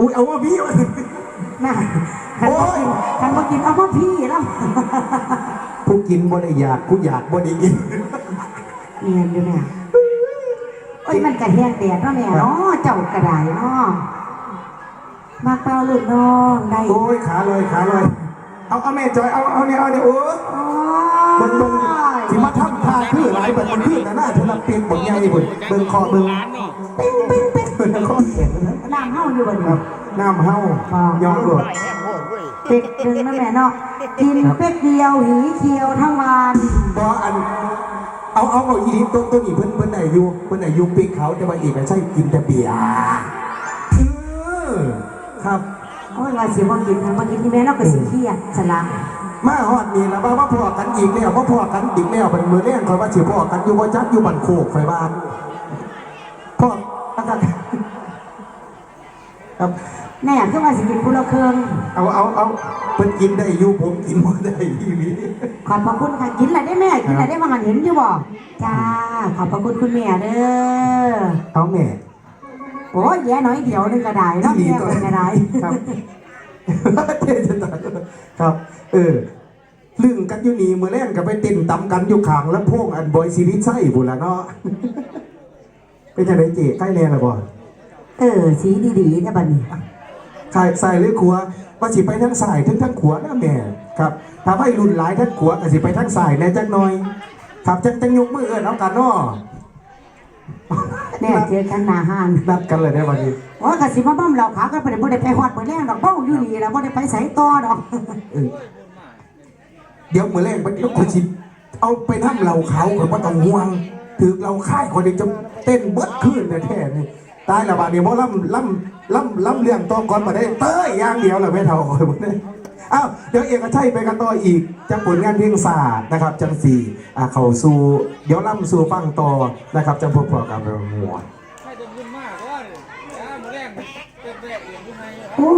อุ้ยเอาว่าพี่วะน่ะคันบ่กินคันบ่กินเอามาพี่แล้วผู้กินบ่ได้อยากผู้อยากบ่ได้กินเนียนอยู่เนี่ยโอ้ยมันกระแหงแดดเนาะแม่เนาะเจ้ากระไดเนาะมาเป้าลูกน้องได้โอ้ยขาเลยขาเลยเอาเอาแม่จอยเอาเอาเนี่ยเอาเนี่ยโอ้ยโอ้เบิ่งเบิ่งที่มาทำท่าคือหลายเบิ่งมันคือแต่หน้าฉันละเปียกหมดใหญ่เบิ่งเบิ่งคอเบิ่งปิ๊งปิ๊ง ปิ๊งเบิ่งคอแข็งนะน้ำเฮาอยู่บ่คนี่ บน้ำเฮายอมรวดเป็กหนึ่งนะแม่เนาะกินเป็กเดียวหีเขียวทั้งวันบ่อัน เอาเอาเอาอีนี้ต้นต้นอีเพิ่นเพิ่นอายุเพิ่นอายุปีเขาแต่ว่าเอกใช่กินแต่เบียร์เออครับ โอ้ยว่าสิบ่กินทั้งบ่กินที่แม่เนาะก็สิเครียดสละมาฮอดนี่แล้วว่ามาพอกันอีกแล้วมาพอกันอีกแล้วเป็นมือแรงคอยว่าสิพอกันอยู่บ่จักอยู่บันโคกคอยบ้านพ่อกัน ครับ แน่คือว่าสิกินผู้ละเครื่องเอาเอาเอาเพิ่นกินได้อยู่ผมกินบ่ได้อีหลีขอบพระคุณค่ะกินอะไรได้แม่กินอะไรได้มาหันเห็นอยู่บ่จ้าขอบพระคุณคุณแม่เด้อเอาแม่โอ้ยแย่น้อยเดียวนึงก็ได้เนาะอีหลีแม่ตัวเป็นก็ได้ครับเทศนาครับ เออลึงกันอยู่นี่มื้อแรงก็ไปเต้นตำกันอยู่ข้างลำโพงอันบอยซีรีส์ไส้พุ่นล่ะเนาะเป็นจังไดเจ๊ใกล้แน่ล่ะบ่ เออสีดีๆนะบัดนี้ใส่ใส่หรือขัวว่าสิไปทั้งสายทั้งทั้งขวนะแม่ครับถ้าไม่รุนหลายทั้งขวก็สิไปทั้งสายแน่จักหน่อยครับจังจังยกมือเอินเอากันเนาะแน่เจอกันหน้าห้านนัดกันเลยได้วันนี้โอ้ยก็สิมาบ้อมเราขากันไปบ่ได้ไปฮอดมื้อแรงดอกเบ้าอยู่นี่แล้วบ่ได้ไปไสต่อดอกเออเดี๋ยวมือแรกมันก็คุชิเอาไปทำเหล่าเขาก็บ่ต้องห่วงถือเราค่ายคนเดียวจะเต้นเบิดขึ้นแท้ๆนี่ ตายแล้วบาดนี้บ่ล่ำล่ำล่ำล่ำเรื่องตองก่อนมาได้เต้ยอย่างเดียวแหละไม่เท่าคนบ่ได้อ้าวเดี๋ยวเอกชัยไปกันต่ออีกจะผลงานเพลงศาสตร์นะครับจังสี่อาเขาสู่เดี๋ยวล่ำสู่ฟังต่อนะครับจังพวกพอกับเราหมวดโอ้